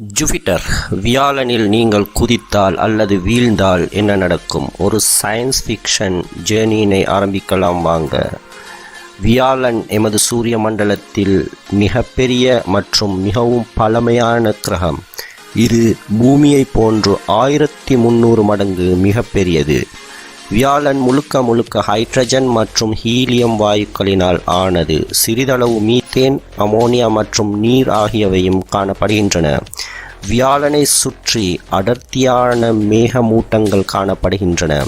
Jupiter வியாழனில் நீங்கள் குதித்தால் அல்லது வீழ்ந்தால் என்ன நடக்கும்? ஒரு சயின்ஸ் ஃபிக்ஷன் ஜேர்னியினை ஆரம்பிக்கலாம் வாங்க. வியாழன் எமது சூரிய மண்டலத்தில் மிகப்பெரிய மற்றும் மிகவும் பழமையான கிரகம். இது பூமியைப் போன்று ஆயிரத்தி முந்நூறு மடங்கு மிகப்பெரியது. வியாழன் முழுக்க முழுக்க ஹைட்ரஜன் மற்றும் ஹீலியம் வாயுக்களினால் ஆனது சிறிதளவு மீத்தேன் அமோனியா மற்றும் நீர் ஆகியவையும் காணப்படுகின்றன. வியாழனை சுற்றி அடர்த்தியான மேகமூட்டங்கள் காணப்படுகின்றன.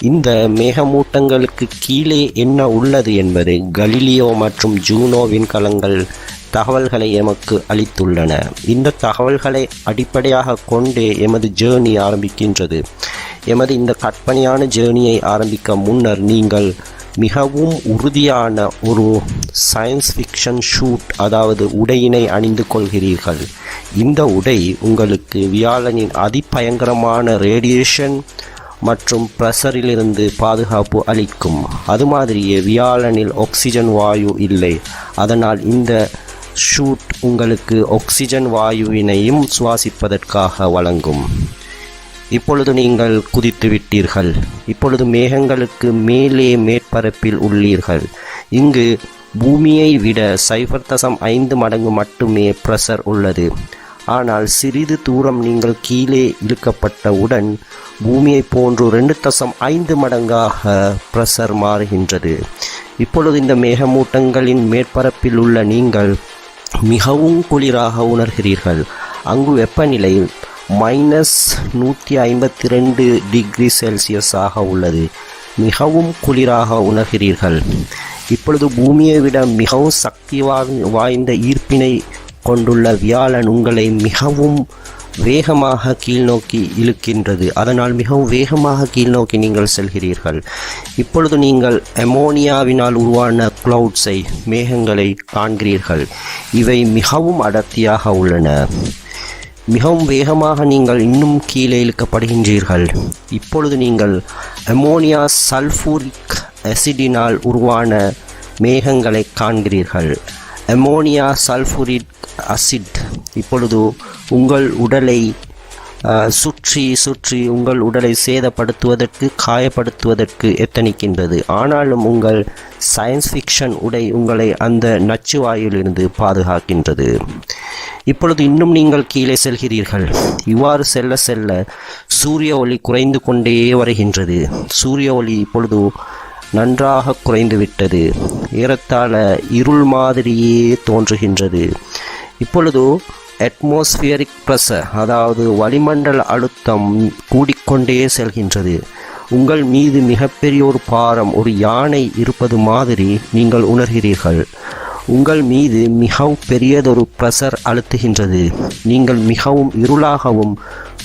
இந்த மேகமூட்டங்களுக்கு கீழே என்ன உள்ளது என்பது கலிலியோ மற்றும் ஜூனோ விண்கலங்கள் தகவல்களை எமக்கு அளித்துள்ளன. இந்த தகவல்களை அடிப்படையாக கொண்டே எமது ஜேர்னி ஆரம்பிக்கின்றது. எமது இந்த கற்பனையான ஜேர்னியை ஆரம்பிக்க முன்னர் நீங்கள் மிகவும் உறுதியான ஒரு சயின்ஸ் ஃபிக்ஷன் ஷூட் அதாவது உடையினை அணிந்து கொள்கிறீர்கள். இந்த உடை உங்களுக்கு வியாழனின் அதிபயங்கரமான ரேடியேஷன் மற்றும் ப்ரெஷரிலிருந்து பாதுகாப்பு அளிக்கும். அது மாதிரியே வியாழனில் ஆக்சிஜன் வாயு இல்லை. அதனால் இந்த ஷூட் உங்களுக்கு ஆக்சிஜன் வாயுவினையும் சுவாசிப்பதற்காக வழங்கும். இப்பொழுது நீங்கள் குதித்து விட்டீர்கள். இப்பொழுது மேகங்களுக்கு மேலே மேற்பரப்பில் உள்ளீர்கள். இங்கு பூமியை விட சைபர் தசம் ஐந்து மடங்கு மட்டுமே ப்ரெஷர் உள்ளது. ஆனால் சிறிது தூரம் நீங்கள் கீழே இழுக்கப்பட்டவுடன் பூமியை போன்று ரெண்டு தசம் ஐந்து மடங்காக ப்ரெஷர் மாறுகின்றது. இப்பொழுது இந்த மேகமூட்டங்களின் மேற்பரப்பில் உள்ள நீங்கள் மிகவும் குளிராக உணர்கிறீர்கள். அங்கு வெப்பநிலை மைனஸ் நூற்றி ஐம்பத்தி ரெண்டு டிகிரி செல்சியஸாக உள்ளது. மிகவும் குளிராக உணர்கிறீர்கள். இப்பொழுது பூமியை விட மிகவும் சக்தி வாய்ந்த ஈர்ப்பினை கொண்டுள்ள வியாழன் உங்களை மிகவும் வேகமாக கீழ்நோக்கி இழுக்கின்றது. அதனால் மிகவும் வேகமாக கீழ்நோக்கி நீங்கள் செல்கிறீர்கள். இப்பொழுது நீங்கள் அமோனியாவினால் உருவான கிளவுட்ஸை மேகங்களை காண்கிறீர்கள். இவை மிகவும் அடர்த்தியாக உள்ளன. மிகவும் வேகமாக நீங்கள் இன்னும் கீழே இழுக்கப்படுகின்றீர்கள். இப்பொழுது நீங்கள் அமோனியா சல்ஃபூரிக் அசிடினால் உருவான மேகங்களை காண்கிறீர்கள். அமோனியா சல்ஃபூரிக் அசிட் இப்பொழுது உங்கள் உடலை சுற்றி சுற்றி உங்கள் உடலை சேதப்படுத்துவதற்கு காயப்படுத்துவதற்கு எத்தனிக்கின்றது. ஆனாலும் உங்கள் சயின்ஸ் ஃபிக்ஷன் உடை உங்களை அந்த நச்சுவாயிலிருந்து பாதுகாக்கின்றது. இப்பொழுது இன்னும் நீங்கள் கீழே செல்கிறீர்கள். இவ்வாறு செல்ல செல்ல சூரிய ஒளி குறைந்து கொண்டே வருகின்றது. சூரிய ஒளி இப்பொழுது நன்றாக குறைந்து விட்டது. ஏறத்தாழ இருள் மாதிரியே தோன்றுகின்றது. இப்பொழுது அட்மாஸ்பியரிக் ப்ரெஷர் அதாவது வளிமண்டல அழுத்தம் கூடிக்கொண்டே செல்கின்றது. உங்கள் மீது மிகப்பெரிய ஒரு பாரம் ஒரு யானை இருப்பது மாதிரி நீங்கள் உணர்கிறீர்கள். உங்கள் மீது மிகவும் பெரியதொரு ப்ரெஷர் அழுத்துகின்றது. நீங்கள் மிகவும் இருளாகவும்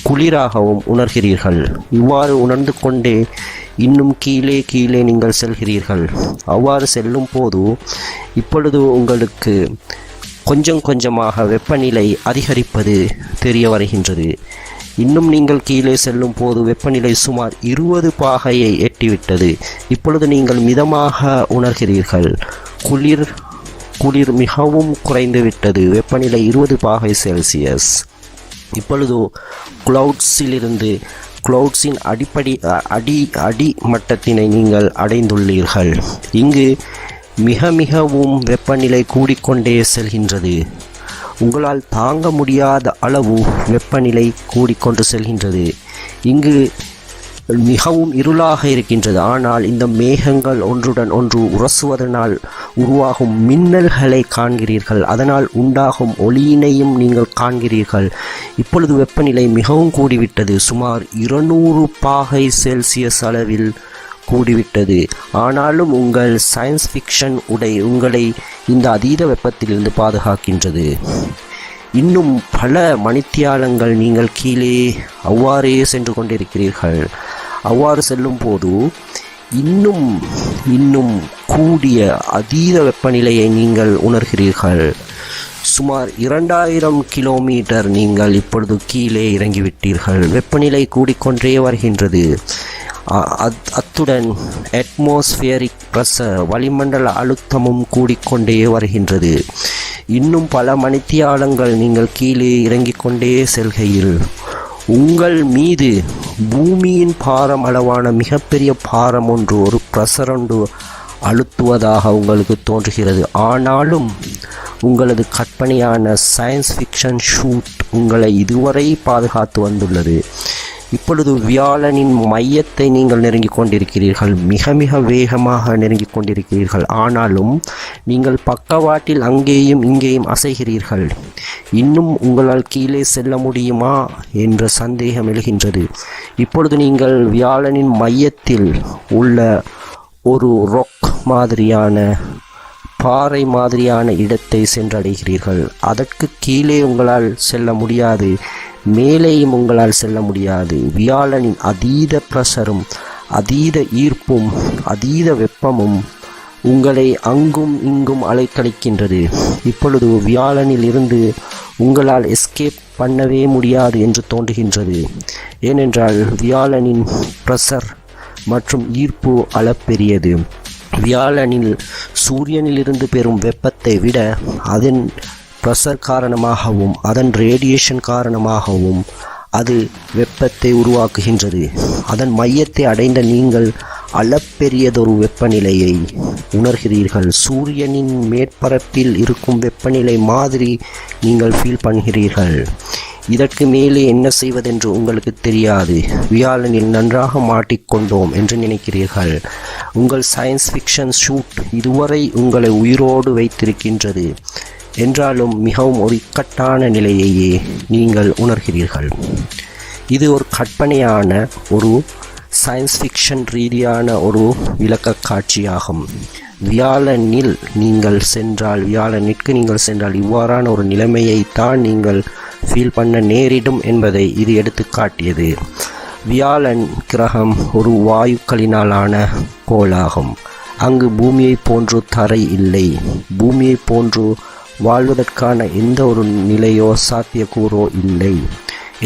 குளிராகவும் உணர்கிறீர்கள். இவ்வாறு உணர்ந்து கொண்டே இன்னும் கீழே கீழே நீங்கள் செல்கிறீர்கள். அவ்வாறு செல்லும் போது இப்பொழுது உங்களுக்கு கொஞ்சம் கொஞ்சமாக வெப்பநிலை அதிகரிப்பது தெரிய வருகின்றது. இன்னும் நீங்கள் கீழே செல்லும் போது வெப்பநிலை சுமார் இருபது பாகையை எட்டிவிட்டது. இப்பொழுது நீங்கள் மிதமாக உணர்கிறீர்கள். குளிர் குளிர் மிகவும் குறைந்து விட்டது வெப்பநிலை இருபது பாகை செல்சியஸ். இப்பொழுதோ கிளவுட்ஸிலிருந்து கிளவுட்ஸின் அடிப்படை அடி அடி மட்டத்தினை நீங்கள் அடைந்துள்ளீர்கள். இங்கு மிக மிகவும் வெப்பநிலை கூடிக்கொண்டே செல்கின்றது. உங்களால் தாங்க முடியாத அளவு வெப்பநிலை கூடிக்கொண்டு செல்கின்றது. இங்கு மிகவும் இருளாக இருக்கின்றது. ஆனால் இந்த மேகங்கள் ஒன்றுடன் ஒன்று உரசுவதனால் உருவாகும் மின்னல்களை காண்கிறீர்கள். அதனால் உண்டாகும் ஒளியினையும் நீங்கள் காண்கிறீர்கள். இப்பொழுது வெப்பநிலை மிகவும் கூடிவிட்டது. சுமார் இருநூறு பாகை செல்சியஸ் அளவில் கூடிவிட்டது. ஆனாலும் உங்கள் சயின்ஸ் ஃபிக்ஷன் உடை உங்களை இந்த அதீத வெப்பத்திலிருந்து பாதுகாக்கின்றது. இன்னும் பல மணித்தியாலங்கள் நீங்கள் கீழே அவ்வாறே சென்று கொண்டிருக்கிறீர்கள். அவ்வாறு செல்லும் போது இன்னும் இன்னும் கூடிய அதீத வெப்பநிலையை நீங்கள் உணர்கிறீர்கள். சுமார் இரண்டாயிரம் கிலோமீட்டர் நீங்கள் இப்பொழுது கீழே இறங்கிவிட்டீர்கள். வெப்பநிலை கூடிக்கொண்டே வருகின்றது. அத்துடன் அட்மாஸ்பியரிக் ப்ரெஷர் வளிமண்டல அழுத்தமும் கூடிக்கொண்டே வருகின்றது. இன்னும் பல மணித்தியாலங்கள் நீங்கள் கீழே இறங்கிக் கொண்டே செல்கையில் உங்கள் மீது பூமியின் பாரம் அளவான மிகப்பெரிய பாரம் ஒன்று ஒரு ப்ரெஷர் ஒன்று அழுத்துவதாக உங்களுக்கு தோன்றுகிறது. ஆனாலும் உங்களது கற்பனையான சயின்ஸ் ஃபிக்ஷன் ஷூட் உங்களை இதுவரை பாதுகாத்து வந்துள்ளது. இப்பொழுது வியாழனின் மையத்தை நீங்கள் நெருங்கிக் கொண்டிருக்கிறீர்கள். மிக மிக வேகமாக நெருங்கிக் கொண்டிருக்கிறீர்கள். ஆனாலும் நீங்கள் பக்கவாட்டில் அங்கேயும் இங்கேயும் அசைகிறீர்கள். இன்னும் உங்களால் கீழே செல்ல முடியுமா என்ற சந்தேகம் எழுகின்றது. இப்பொழுது நீங்கள் வியாழனின் மையத்தில் உள்ள ஒரு ரொக் மாதிரியான பாறை மாதிரியான இடத்தை சென்றடைகிறீர்கள். அதற்கு கீழே உங்களால் செல்ல முடியாது. மேலேயும் உங்களால் செல்ல முடியாது. வியாழனின் அதீத பிரஷரும் அதீத ஈர்ப்பும் அதீத வெப்பமும் உங்களை அங்கும் இங்கும் அலைக்கழிக்கின்றது. இப்பொழுது வியாழனில் இருந்து உங்களால் எஸ்கேப் பண்ணவே முடியாது என்று தோன்றுகின்றது. ஏனென்றால் வியாழனின் பிரஷர் மற்றும் ஈர்ப்பு அளப்பெரியது. வியாழனில் சூரியனிலிருந்து பெறும் வெப்பத்தை விட அதன் ப்ரெஷர் காரணமாகவும் அதன் ரேடியேஷன் காரணமாகவும் அது வெப்பத்தை உருவாக்குகின்றது. அதன் மையத்தை அடைந்த நீங்கள் அளப்பெரியதொரு வெப்பநிலையை உணர்கிறீர்கள். சூரியனின் மேற்பரப்பில் இருக்கும் வெப்பநிலை மாதிரி நீங்கள் ஃபீல் பண்ணுகிறீர்கள். இதற்கு மேலே என்ன செய்வதென்று உங்களுக்கு தெரியாது. வியாழனில் நன்றாக மாட்டிக்கொண்டோம் என்று நினைக்கிறீர்கள். உங்கள் சயின்ஸ் ஃபிக்ஷன் ஷூட் இதுவரை உங்களை உயிரோடு வைத்திருக்கின்றது. என்றாலும் மிகவும் ஒரு இக்கட்டான நிலையையே நீங்கள் உணர்கிறீர்கள். இது ஒரு கற்பனையான ஒரு சயின்ஸ் ஃபிக்ஷன் ரீதியான ஒரு விளக்க காட்சியாகும். வியாழனில் நீங்கள் சென்றால் வியாழனிற்கு நீங்கள் சென்றால் இவ்வாறான ஒரு நிலைமையை தான் நீங்கள் ஃபீல் பண்ண நேரிடும் என்பதை இது எடுத்து காட்டியது. வியாழன் கிரகம் ஒரு வாயுக்களினாலான கோளாகும். அங்கு பூமியை போன்று தரை இல்லை. பூமியை போன்று வாழ்வதற்கான எந்த ஒரு நிலையோ சாத்தியக்கூறோ இல்லை.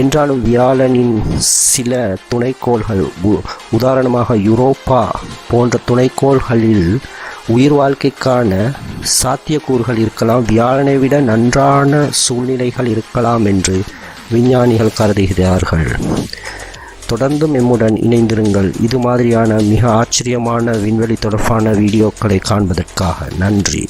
என்றாலும் வியாழனின் சில துணைக்கோள்கள் உதாரணமாக யூரோப்பா போன்ற துணைக்கோள்களில் உயிர் வாழ்க்கைக்கான சாத்தியக்கூறுகள் இருக்கலாம். வியாழனை விட நன்றான சூழ்நிலைகள் இருக்கலாம் என்று விஞ்ஞானிகள் கருதுகிறார்கள். தொடர்ந்தும் எம்முடன் இணைந்திருங்கள். இது மாதிரியான மிக ஆச்சரியமான விண்வெளி தொடர்பான வீடியோக்களை காண்பதற்காக நன்றி.